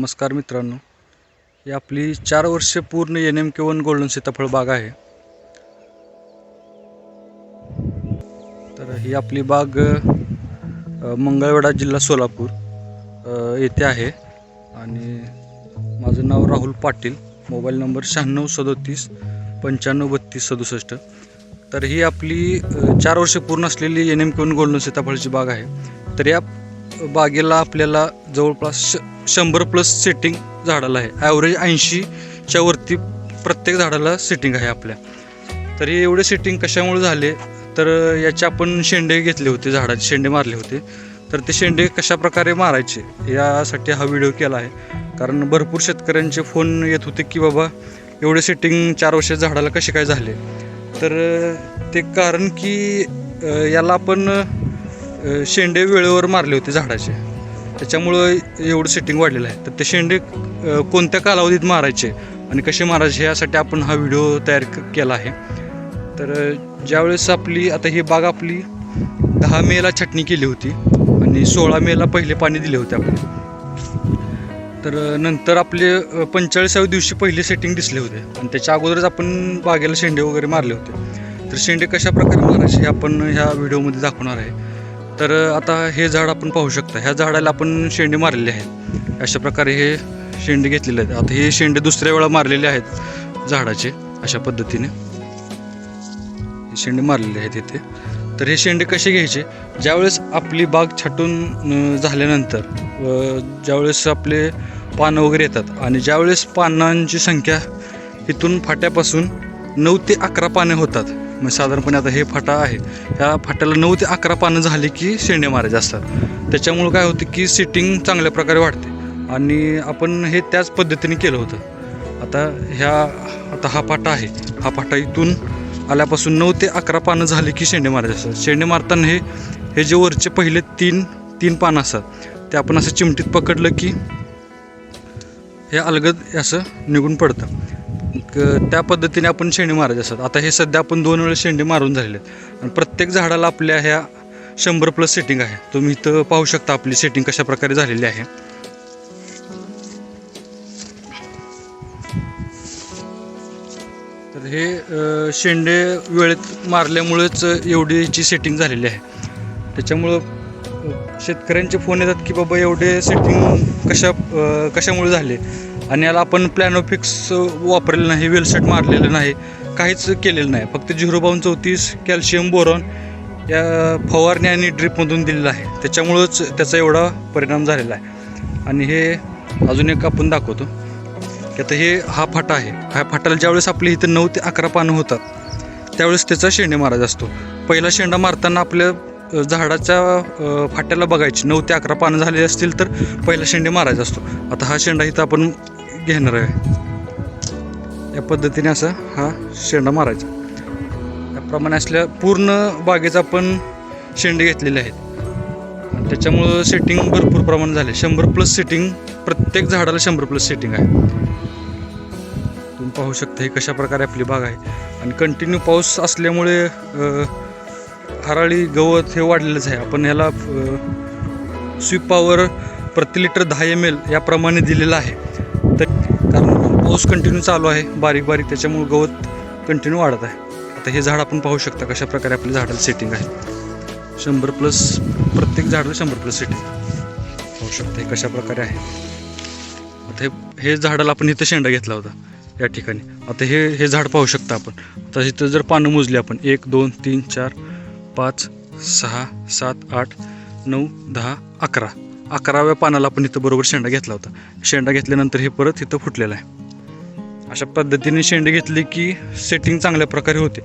नमस्कार मित्रांनो. ही आपली चार वर्ष पूर्ण N M K one golden सीताफळ बाग आहे. तर ही आपली बाग मंगळवेढा जिल्हा सोलापूर येथे आहे. आणि माझं नाव राहुल पाटील मोबाईल नंबर शहाण्णव सदोतीस पंच्याण्णव बत्तीस सदुसष्ट. तर ही आपली चार वर्ष पूर्ण असलेली N M K one golden सीताफळची बाग आहे. तर या बागेला आपल्याला जवळपास श शंभर प्लस सेटिंग झाडाला आहे. ॲव्हरेज ऐंशीच्या वरती प्रत्येक झाडाला सेटिंग आहे आपल्या. तर हे एवढे सेटिंग कशामुळे झाले? तर याचे आपण शेंडे घेतले होते झाडाचे शेंडे मारले होते. तर ते शेंडे कशा प्रकारे मारायचे? यासाठी हा व्हिडिओ केला आहे. कारण भरपूर शेतकऱ्यांचे फोन येत होते की बाबा एवढे सेटिंग चार वर्षात झाडाला कसे काय झाले? तर ते कारण की याला आपण शेंडे वेळेवर मारले होते झाडाचे. त्याच्यामुळं एवढं सेटिंग वाढलेलं आहे. तर ते शेंडे कोणत्या कालावधीत मारायचे आणि कसे मारायचे यासाठी आपण हा व्हिडिओ तयार केला आहे. तर ज्यावेळेस आपली आता ही बाग आपली दहा मेला छटणी केली होती आणि सोळा मेला पहिले पाणी दिले होते आपले तर नंतर आपले पंचेचाळीसाव्या दिवशी पहिले सेटिंग दिसले होते आणि त्याच्या अगोदरच आपण बागेला शेंडे वगैरे मारले होते. तर शेंडे कशा प्रकारे मारायचे हे आपण ह्या व्हिडिओमध्ये दाखवणार आहे. तर आता हे झाड आपण पाहू शकता. ह्या झाडाला आपण शेंडे मारलेले आहेत. अशा प्रकारे हे शेंडे घेतलेले आहेत. आता हे शेंडे दुसऱ्या वेळा मारलेले आहेत झाडाचे अशा पद्धतीने. हे शेंडे मारलेले आहेत इथे. तर हे शेंडे कसे घ्यायचे? ज्यावेळेस आपली बाग छाटून झाल्यानंतर ज्यावेळेस आपले पानं वगैरे येतात आणि ज्यावेळेस पानांची संख्या इथून फाट्यापासून नऊ ते अकरा पाने होतात मग साधारणपणे आता हे फाटा आहे. ह्या फाट्याला नऊ ते अकरा पानं झाली की शेंडे मारायचे असतात. त्याच्यामुळं काय होतं की सिटिंग चांगल्या प्रकारे वाढते. आणि आपण हे त्याच पद्धतीने केलं होतं. आता ह्या आता हा फाटा आहे. हा फाटा इथून आल्यापासून नऊ ते अकरा पानं झाली की शेंडे मारायचे असतात. शेंडे मारताना हे हे जे वरचे पहिले तीन तीन पानं असतात ते आपण असं चिमटीत पकडलं की हे अलगद असं निघून पडतं. त्या पद्धतीने आपण शेंडे मारायचे असतात. आता हे सध्या आपण दोन वेळेस शेंडे मारून झालेले आहेत. आणि प्रत्येक झाडाला आपल्या ह्या शंभर प्लस सेटिंग आहे. तुम्ही इथं पाहू शकता आपली सेटिंग कशा प्रकारे झालेली आहे. तर हे शेंडे वेळेत मारल्यामुळेच एवढीची सेटिंग झालेली आहे. त्याच्यामुळं शेतकऱ्यांचे फोन येतात की बाबा एवढे सेटिंग कशा कशामुळे झाले? आणि याला आपण प्लॅनोफिक्स वापरलेलं नाही वेलसेट मारलेलं नाही काहीच केलेलं नाही. फक्त झिरो बावन चौतीस कॅल्शियम बोरॉन या फवारणी आणि ड्रिपमधून दिलेलं आहे. त्याच्यामुळंच त्याचा एवढा परिणाम झालेला आहे. आणि हे अजून एक आपण दाखवतो. की आता हे हा फाटा आहे. ह्या फाटाला ज्यावेळेस आपल्या इथं नऊ ते अकरा पानं होतात त्यावेळेस त्याचा शेंडे मारायचा असतो. पहिला शेंडा मारताना आपल्या झाडाच्या फाट्याला बघायची. नऊ ते अकरा पानं झालेली असतील तर पहिला शेंडे मारायचा असतो. आता हा शेंडा इथं आपण घेणार आहे. या पद्धतीने असा हा शेंडा मारायचा. त्याप्रमाणे असल्या पूर्ण बागेचा आपण शेंडे घेतलेले आहेत. आणि त्याच्यामुळं सेटिंग भरपूर प्रमाणात झाले. शंभर प्लस सेटिंग प्रत्येक झाडाला शंभर प्लस सेटिंग आहे. तुम्ही पाहू शकता हे कशा प्रकारे आपली बाग आहे. आणि कंटिन्यू पाऊस असल्यामुळे हराळी गवत हे वाढलेलंच आहे. आपण ह्याला स्वीप पॉवर प्रति लिटर दहा एम एल याप्रमाणे दिलेलं आहे. कारण पाऊस कंटिन्यू चालू आहे बारीक बारीक त्याच्यामुळे गवत कंटिन्यू वाढत आहे. आता हे झाड आपण पाहू शकता कशा प्रकारे आपल्या झाडाला सेटिंग आहे शंभर प्लस प्रत्येक झाडाला शंभर प्लस सेटिंग पाहू शकता हे कशा प्रकारे आहे. आता हे हे झाडाला आपण इथं शेंडा घेतला होता या ठिकाणी. आता हे हे झाड पाहू शकता आपण. आता इथं जर पानं मोजली आपण एक दोन तीन चार पाच सहा सात आठ नऊ दहा अकरा. अकराव्या पानाला आपण इथं बरोबर शेंडा घेतला होता. शेंडा घेतल्यानंतर हे परत इथं फुटलेलं आहे. अशा पद्धतीने शेंडे घेतले की सेटिंग चांगल्या प्रकारे होते.